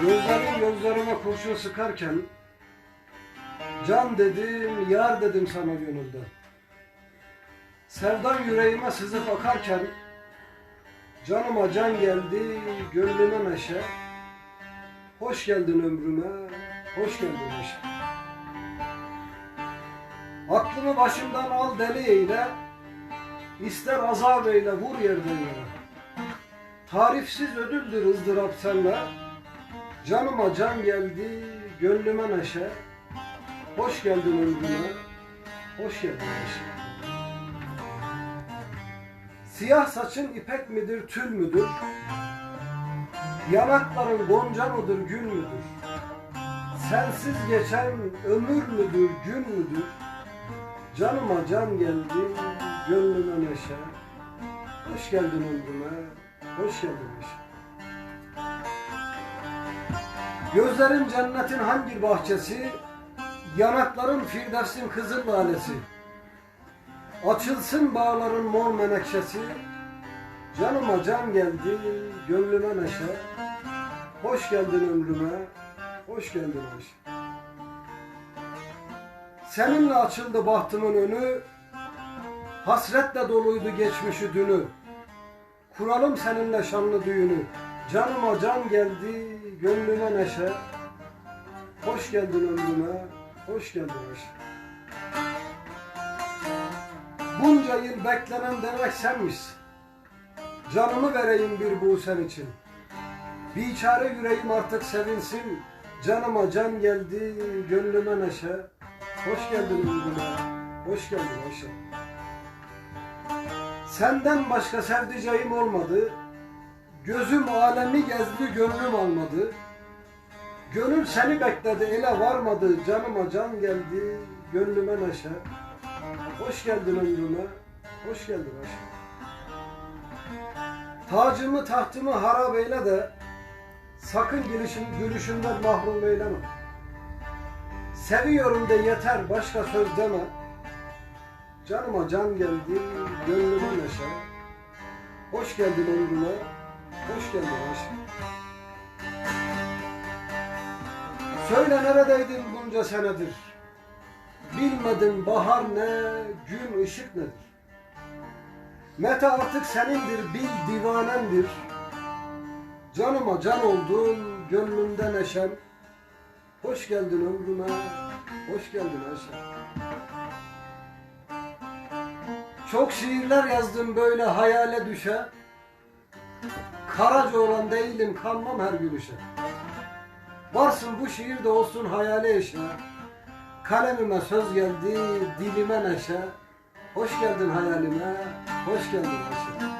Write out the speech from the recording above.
Gözlerin gözlerime kurşun sıkarken Can dedim, yar dedim sana gönülden Sevdan yüreğime sızıp akarken Canıma can geldi, gönlüme neşe Hoş geldin ömrüme, hoş geldin neşe Aklımı başımdan al deli eyle İster azap eyle, vur yerden yere Tarifsiz ödüldür ızdırap senle Canıma can geldi, gönlüme neşe Hoş geldin ömrüme, hoş geldin neşe Siyah saçın ipek midir, tül müdür? Yanakların gonca mıdır, gül müdür? Sensiz geçen ömür müdür, gün müdür? Canıma can geldi, gönlüme neşe Hoş geldin ömrüme, hoş geldin neşe Gözlerin cennetin hangi bahçesi, yanakların firdevsin kızıl lalesi. Açılsın bağların mor menekşesi, canıma can geldi, gönlüme neşe. Hoş geldin ömrüme, hoş geldin neşe. Seninle açıldı bahtımın önü, hasretle doluydu geçmişi dünü. Kuralım seninle şanlı düğünü, canıma can geldi, gönlüme neşe. Hoş geldin ömrüme, hoş geldin neşe. Bunca yıl beklenen demek senmişsin. Canımı vereyim bir bu sen için. Biçare yüreğim artık sevinsin. Canıma can geldi, gönlüme neşe. Hoş geldin ömrüme, hoş geldin neşe. Senden başka sevdiceğim olmadı. Gözüm alemi gezdi, gönlüm almadı. Gönül seni bekledi, ele varmadı. Canıma can geldi, gönlüme neşe. Hoş geldin ömrüme, hoş geldin aşkım. Tacımı tahtımı harap eyle de sakın gülüşün, gülüşünden mahrum eyleme. Seviyorum de yeter başka söz deme. Canıma can geldi, gönlüme neşe. Hoş geldin ömrüme, hoş geldin aşkım. Söyle neredeydin bunca senedir? Bilmedin bahar ne, gün ışık nedir? Mete artık senindir, bil divanendir. Canıma can oldun, gönlümde neşem. Hoş geldin ömrüme, hoş geldin Ayşe. Çok şiirler yazdım böyle hayale düşe. Karaca olan değilim, kanmam her gülüşe. Varsın bu şiir de olsun hayale eşe. Kalemime söz geldi, dilime neşe. Hoş geldin hayalime, hoş geldin Ayşe.